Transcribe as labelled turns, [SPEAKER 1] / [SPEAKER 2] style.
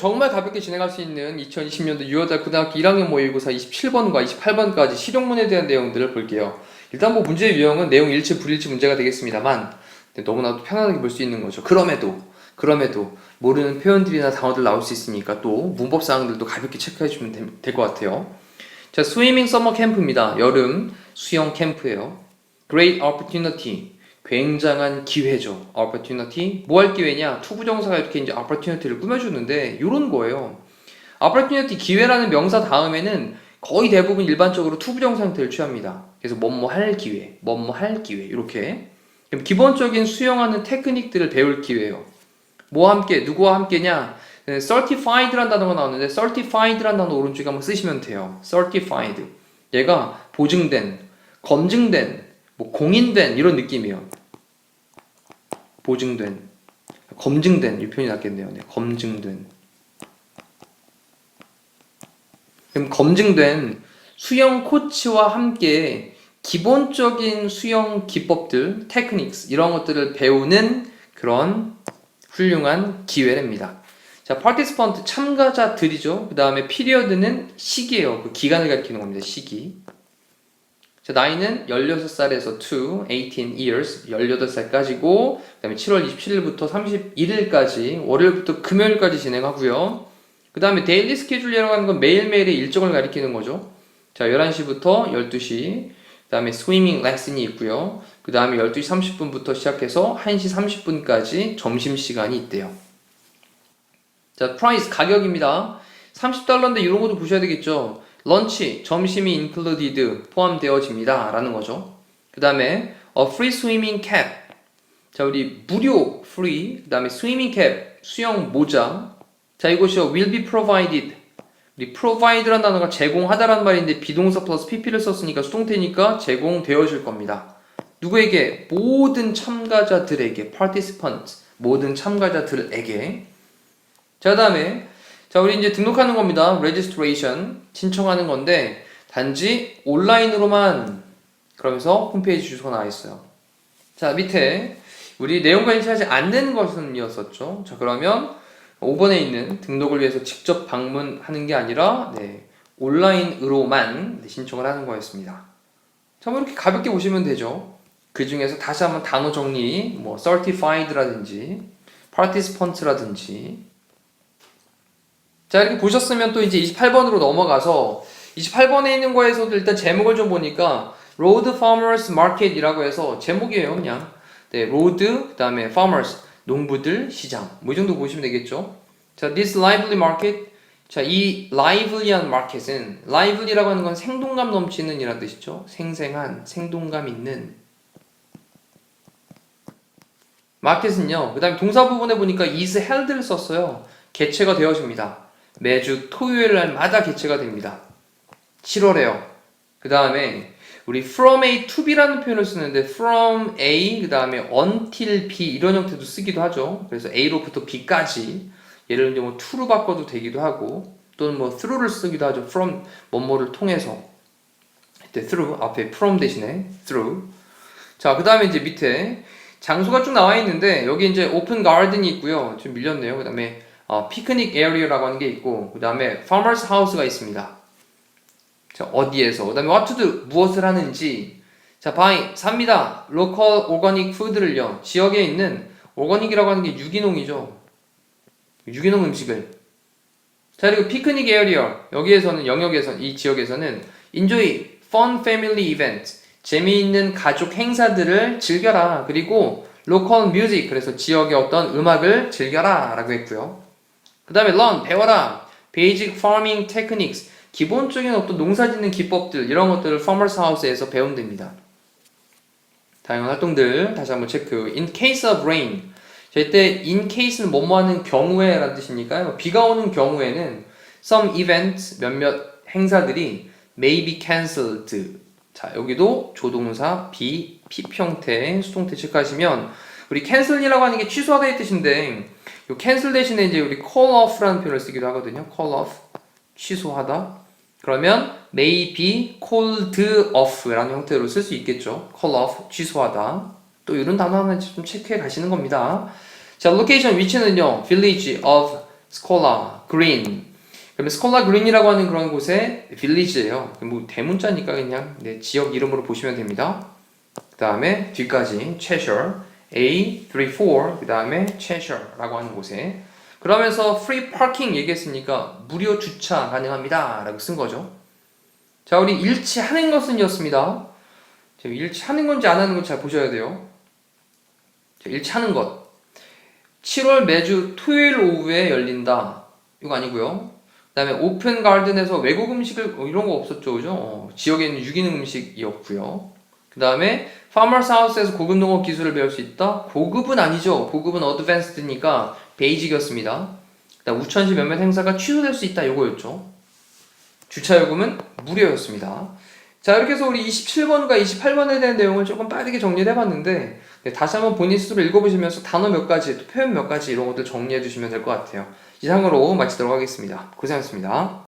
[SPEAKER 1] 정말 가볍게 진행할 수 있는 2020년도 6월달 고등학교 1학년 모의고사 27번과 28번까지 실용문에 대한 내용들을 볼게요. 일단 뭐 문제의 유형은 내용 일치 불일치 문제가 되겠습니다만 너무나도 편안하게 볼 수 있는 거죠. 그럼에도 그럼에도 모르는 표현들이나 단어들 나올 수 있으니까 또 문법 사항들도 가볍게 체크해 주면 될 것 같아요. 자, 스위밍 서머 캠프입니다. 여름 수영 캠프예요. Great opportunity. 굉장한 기회죠. opportunity. 뭐 할 기회냐? 투부정사가 이렇게 이제 opportunity를 꾸며주는데 이런 거예요. opportunity 기회라는 명사 다음에는 거의 대부분 일반적으로 투부정사 형태를 취합니다. 그래서 뭐뭐 할 기회, 뭐뭐 할 기회 이렇게. 그럼 기본적인 수영하는 테크닉들을 배울 기회예요. 뭐와 함께 누구와 함께냐? 네, certified라는 단어가 나오는데 certified라는 단어 오른쪽에 한번 쓰시면 돼요. certified. 얘가 보증된, 검증된, 뭐 공인된 이런 느낌이에요. 보증된, 검증된 이 표현이 낫겠네요. 네, 검증된. 그럼 검증된 수영 코치와 함께 기본적인 수영 기법들, 테크닉스 이런 것들을 배우는 그런 훌륭한 기회랍니다. 자, participant 참가자들이죠. 그 다음에 period는 시기예요. 그 기간을 가리키는 겁니다. 시기. 자, 나이는 16살에서 to 18 years, 18살까지고, 그 다음에 7월 27일부터 31일까지, 월요일부터 금요일까지 진행하고요. 그 다음에 데일리 스케줄이라고 하는 건 매일매일의 일정을 가리키는 거죠. 자, 11시부터 12시, 그 다음에 스위밍 레슨이 있고요. 그 다음에 12시 30분부터 시작해서 1시 30분까지 점심시간이 있대요. 자, 프라이스 가격입니다. 30달러인데 이런 것도 보셔야 되겠죠. 런치, 점심이 included, 포함되어집니다. 라는 거죠. 그 다음에 a free swimming cap. 자, 우리 무료 free, 그 다음에 swimming cap, 수영 모자. 자, 이것이 will be provided. 우리 provide라는 단어가 제공하다라는 말인데 비동사 플러스 pp를 썼으니까 수동태니까 제공되어질 겁니다. 누구에게? 모든 참가자들에게, participant, 모든 참가자들에게. 자, 그 다음에 자, 우리 이제 등록하는 겁니다. registration 신청하는 건데 단지 온라인으로만 그러면서 홈페이지 주소가 나와 있어요. 자, 밑에 우리 내용과 일치하지 않는 것은이었었죠. 자, 그러면 5번에 있는 등록을 위해서 직접 방문하는 게 아니라 네, 온라인으로만 네, 신청을 하는 거였습니다. 자, 뭐 이렇게 가볍게 보시면 되죠. 그 중에서 다시 한번 단어 정리, 뭐 certified라든지 participant라든지 자 이렇게 보셨으면 또 이제 28번으로 넘어가서 28번에 있는 거에서도 일단 제목을 좀 보니까 Road Farmers Market이라고 해서 제목이에요 그냥. 네, 로드 그 다음에 farmers 농부들 시장. 뭐 이 정도 보시면 되겠죠? 자 this lively market. 자 이 lively한 마켓은 lively라고 하는 건 생동감 넘치는 이란 뜻이죠. 생생한 생동감 있는. 마켓은요 그 다음에 동사 부분에 보니까 is held를 썼어요. 개최가 되어집니다 매주 토요일 날마다 개최가 됩니다. 7월에요. 그 다음에 우리 from A to B라는 표현을 쓰는데 from A 그 다음에 until B 이런 형태도 쓰기도 하죠. 그래서 A로부터 B까지 예를 들면 뭐 to로 바꿔도 되기도 하고 또는 뭐 through를 쓰기도 하죠. from 뭐뭐를 통해서 이때 through 앞에 from 대신에 through 자 그 다음에 이제 밑에 장소가 쭉 나와 있는데 여기 이제 오픈 가든이 있고요. 좀 밀렸네요. 그 다음에 어, 피크닉 에리어라고 하는 게 있고 그 다음에 farmers house가 있습니다. 자, 어디에서? 그 다음에 what to do? 무엇을 하는지. 자 buy 삽니다. local organic food를요. 지역에 있는 오거닉이라고 하는 게 유기농이죠. 유기농 음식을. 자 그리고 피크닉 에리어 여기에서는 영역에서 이 지역에서는 enjoy fun family event. 재미있는 가족 행사들을 즐겨라. 그리고 local music. 그래서 지역의 어떤 음악을 즐겨라. 라고 했고요. 그 다음에 learn, 배워라. basic farming techniques, 기본적인 어떤 농사 짓는 기법들, 이런 것들을 farmers house에서 배운답니다. 다양한 활동들, 다시 한번 체크. in case of rain. 자, 이때 in case는 뭐뭐 하는 경우에 라는 뜻이니까요. 비가 오는 경우에는 some events, 몇몇 행사들이 may be cancelled. 자, 여기도 조동사 be, 피평태, 수동태 체크하시면 우리 cancel이라고 하는 게 취소하다의 뜻인데 요 cancel 대신에 이제 우리 call off라는 표현을 쓰기도 하거든요. call off 취소하다. 그러면 may be called off라는 형태로 쓸 수 있겠죠. call off 취소하다. 또 이런 단어 하나 좀 체크해 가시는 겁니다. 자, 로케이션 위치는요. village of Scola Green. 그러면 스콜라 그린이라고 하는 그런 곳에 village예요. 뭐 대문자니까 그냥 네, 지역 이름으로 보시면 됩니다. 그 다음에 뒤까지 Cheshire, A, 3, 4, 그 다음에 Cheshire라고 하는 곳에 그러면서 free parking 얘기했으니까 무료 주차 가능합니다. 라고 쓴 거죠. 자, 우리 일치하는 것은 이었습니다. 자, 일치하는 건지 안 하는 건지 잘 보셔야 돼요. 자, 일치하는 것. 7월 매주 토요일 오후에 열린다. 이거 아니고요. 그 다음에 오픈 가든에서 외국 음식을 어, 이런 거 없었죠, 그죠? 어, 지역에 있는 유기농 음식이었고요. 그 다음에 파머스 하우스에서 고급 농업 기술을 배울 수 있다. 고급은 아니죠. 고급은 어드밴스드니까 베이직이었습니다. 그다음 우천시 몇몇 행사가 취소될 수 있다. 요거였죠. 주차 요금은 무료였습니다. 자 이렇게 해서 우리 27번과 28번에 대한 내용을 조금 빠르게 정리를 해봤는데 네, 다시 한번 본인 스스로 읽어보시면서 단어 몇 가지, 또 표현 몇 가지 이런 것들 정리해 주시면 될 것 같아요. 이상으로 마치도록 하겠습니다. 고생하셨습니다.